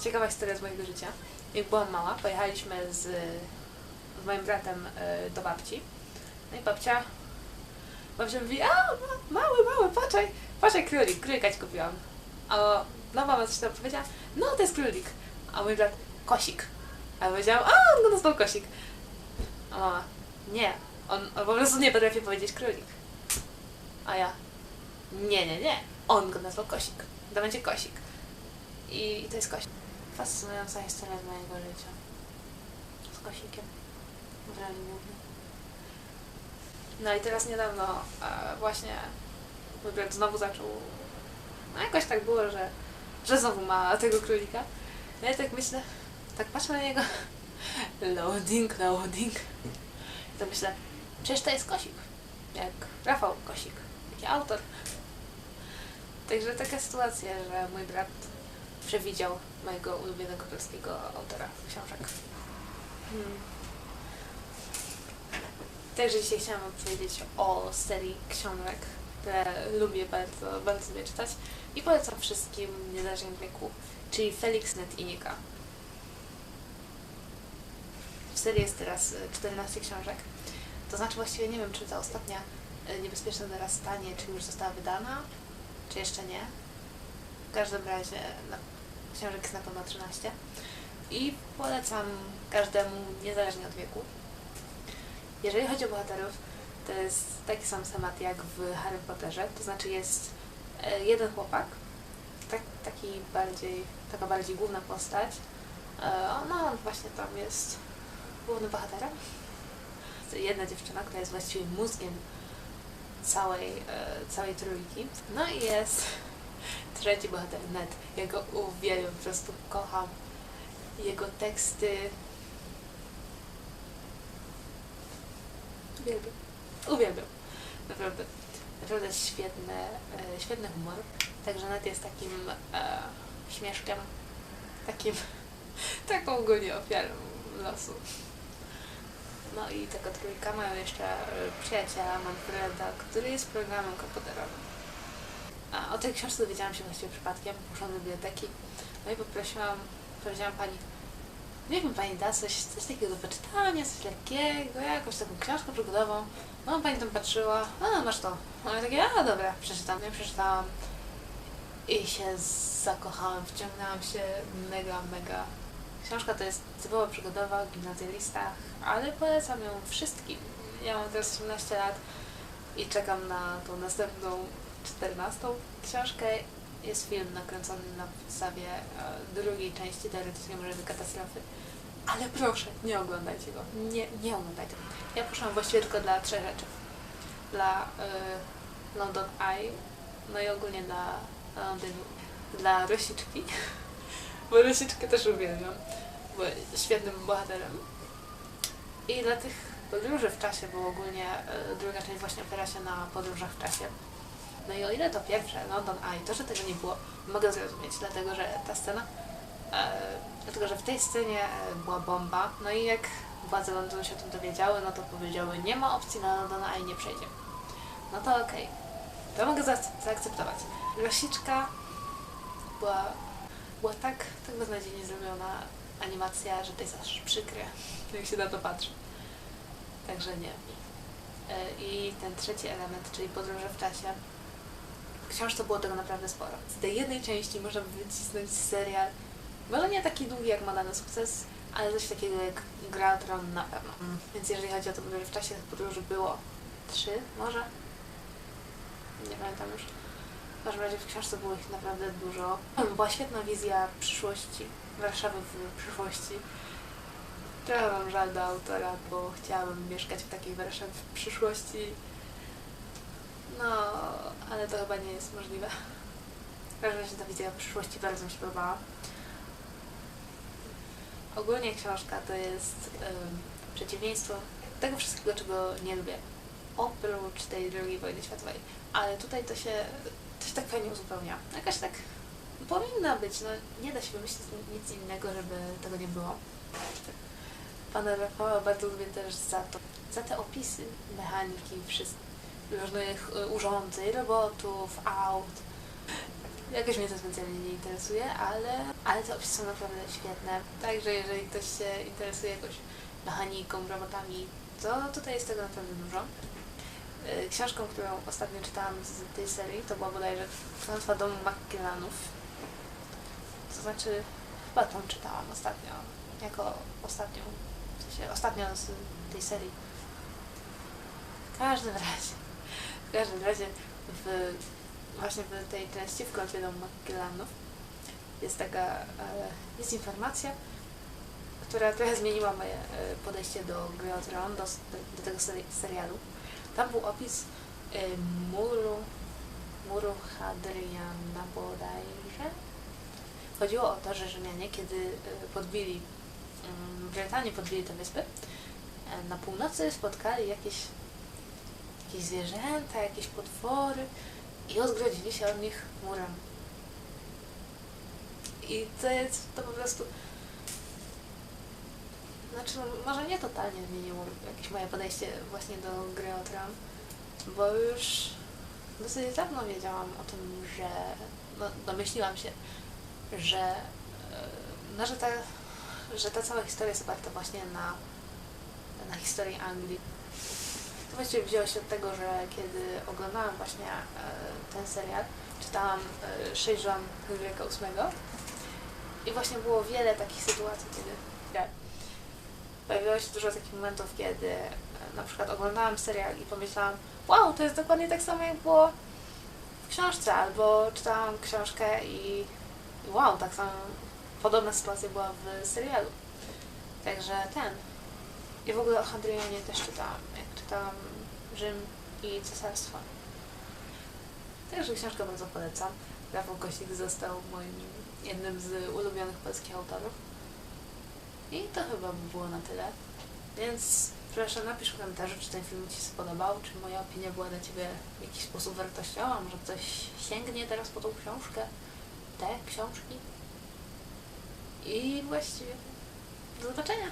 ciekawa historia z mojego życia. Jak byłam mała, pojechaliśmy z, z moim bratem y, do babci. No i babcia, babcia mówi, a ma, mały, mały, patrzaj, patrzaj królik, królika ci kupiłam. A no mama coś tam powiedziała, no to jest królik. A mój brat, kosik. A ja powiedziałam, a on nazwał kosik. A mama, nie, on, on po prostu nie potrafi powiedzieć królik. A ja, nie, nie, nie, on go nazwał kosik. To będzie kosik. I to jest kosik. Fascynująca historia z mojego życia. Z kosikiem. W roli głównej. No i teraz niedawno e, właśnie brat znowu zaczął... No jakoś tak było, że, że znowu ma tego królika. No ja tak myślę, tak patrzę na niego. Loading, loading. I to myślę, przecież to jest kosik. Jak Rafał Kosik. Taki autor. Także taka sytuacja, że mój brat przewidział mojego ulubionego polskiego autora książek. Hmm. Także dzisiaj chciałam opowiedzieć o serii książek, które lubię bardzo, bardzo sobie czytać i polecam wszystkim, niezależnie od wieku, czyli Felix Net i Nika. W serii jest teraz e, 14 książek. To znaczy właściwie nie wiem, czy ta ostatnia e, niebezpieczne dorastanie, czy już została wydana, czy jeszcze nie. W każdym razie na, jest na pewno 13. I polecam każdemu, niezależnie od wieku. Jeżeli chodzi o bohaterów, to jest taki sam schemat jak w Harry Potterze, to znaczy jest e, jeden chłopak, tak, taki bardziej, taka bardziej główna postać. E, No, on właśnie tam jest głównym bohaterem. Jedna dziewczyna, która jest właściwie mózgiem całej, e, całej trójki. No i jest trzeci bohater, Ned. Ja go uwielbiam, po prostu kocham. Jego teksty... Uwielbiam. Uwielbiam. Naprawdę. Naprawdę świetny, e, świetny humor. Także Ned jest takim e, śmieszkiem. Takim... taką ogólnie ofiarą losu. No i taka trójka mają jeszcze e, przyjaciela Manfreda, który jest programem komputerowym. O tej książce dowiedziałam się właściwie przypadkiem, poszłam do biblioteki, no i poprosiłam, powiedziałam pani, niech mi pani da coś, coś takiego do poczytania, coś lekkiego, jakąś taką książkę przygodową. No pani tam patrzyła, a masz to. No i takie, a dobra, przeczytam. Ja przeczytałam i się zakochałam, wciągnęłam się mega, mega. Książka to jest typowo przygodowa, gimnazjalista, ale polecam ją wszystkim. Ja mam teraz 18 lat i czekam na tą następną 14 książkę. Jest film nakręcony na podstawie e, drugiej części teoretycznie możliwej katastrofy. Ale proszę, nie oglądajcie go. Nie, nie oglądajcie. Ja poszłam właściwie tylko dla trzech rzeczy. Dla y, London Eye, no i ogólnie dla Londynu. Dla Rosiczki, bo Rosiczkę też uwielbiam, bo świetnym bohaterem. I dla tych podróży w czasie, bo ogólnie y, druga część właśnie opiera się na podróżach w czasie. No i o ile to pierwsze, London Eye, to, że tego nie było, mogę zrozumieć, dlatego że ta scena, e, dlatego że w tej scenie e, była bomba, no i jak władze Londynu się o tym dowiedziały, no to powiedziały, nie ma opcji na London Eye, nie przejdzie. No to okej, to mogę za zaakceptować. Rosiczka była, była tak, tak beznadziejnie zrobiona animacja, że to jest aż przykre, jak się na to patrzy. Także nie. E, I ten trzeci element, czyli podróże w czasie. Książce było tego naprawdę sporo. Z tej jednej części można by wycisnąć serial, może nie taki długi jak ma dany sukces, ale coś takiego jak Gra Tron na pewno. Więc jeżeli chodzi o to podróże w czasie, podróży było trzy może? Nie pamiętam już. W każdym razie w książce było ich naprawdę dużo. Była świetna wizja przyszłości, Warszawy w przyszłości. Trochę mam żal do autora, bo chciałabym mieszkać w takiej Warszawie w przyszłości. No, ale to chyba nie jest możliwe. W każdym razie ta wizja przyszłości bardzo mi się podobała. Ogólnie książka to jest em, przeciwieństwo tego wszystkiego, czego nie lubię. Oprócz tej II wojny światowej. Ale tutaj to się, to się tak fajnie uzupełnia. Jakaś tak powinna być, no nie da się wymyślić nic innego, żeby tego nie było. Pana Rafała bardzo lubię też za to, za te opisy mechaniki, wszystkich różnych y, urządzeń, robotów, aut. jakoś mnie to specjalnie nie interesuje, ale, ale te opisy są naprawdę świetne. Także jeżeli ktoś się interesuje jakoś mechaniką, robotami, to tutaj jest tego naprawdę dużo. Y, Książką, którą ostatnio czytałam z tej serii, to była bodajże Klątwa domu Mackellanów. To znaczy, chyba tą czytałam ostatnio, jako ostatnią, w sensie ostatnią z tej serii. W każdym razie, w każdym razie w, właśnie w tej części, w Klątwie domu Mackellanów jest taka, e, jest informacja, która trochę zmieniła moje e, podejście do Gry o Tron, do, do tego seri serialu. Tam był opis y, muru, muru Hadriana bodajże. Chodziło o to, że Rzymianie, kiedy y, podbili y, Brytanię, podbili te wyspy, na północy spotkali jakieś, jakieś zwierzęta, jakieś potwory i odgrodzili się od nich murem. I to jest to po prostu znaczy, no, może nie totalnie zmieniło jakieś moje podejście właśnie do gry o Tron, bo już dosyć dawno wiedziałam o tym, że no, domyśliłam się, że, e, no, że, ta, że ta cała historia jest oparta właśnie na, na historii Anglii. Właściwie wzięło się od tego, że kiedy oglądałam właśnie e, ten serial, czytałam e, Sześć żon Henryka VIII i właśnie było wiele takich sytuacji, kiedy pojawiło się dużo takich momentów, kiedy e, na przykład oglądałam serial i pomyślałam, wow, to jest dokładnie tak samo jak było w książce, albo czytałam książkę i wow, tak samo podobna sytuacja była w serialu. Także ten. I w ogóle o Hadrianie też czytałam, jak czytałam Rzym i Cesarstwo. Także książkę bardzo polecam. Rafał Kośnik został moim jednym z ulubionych polskich autorów. I to chyba by było na tyle. Więc proszę napisz w komentarzu, czy ten film Ci się spodobał, czy moja opinia była dla Ciebie w jakiś sposób wartościowa, może ktoś sięgnie teraz po tą książkę, te książki. I właściwie do zobaczenia.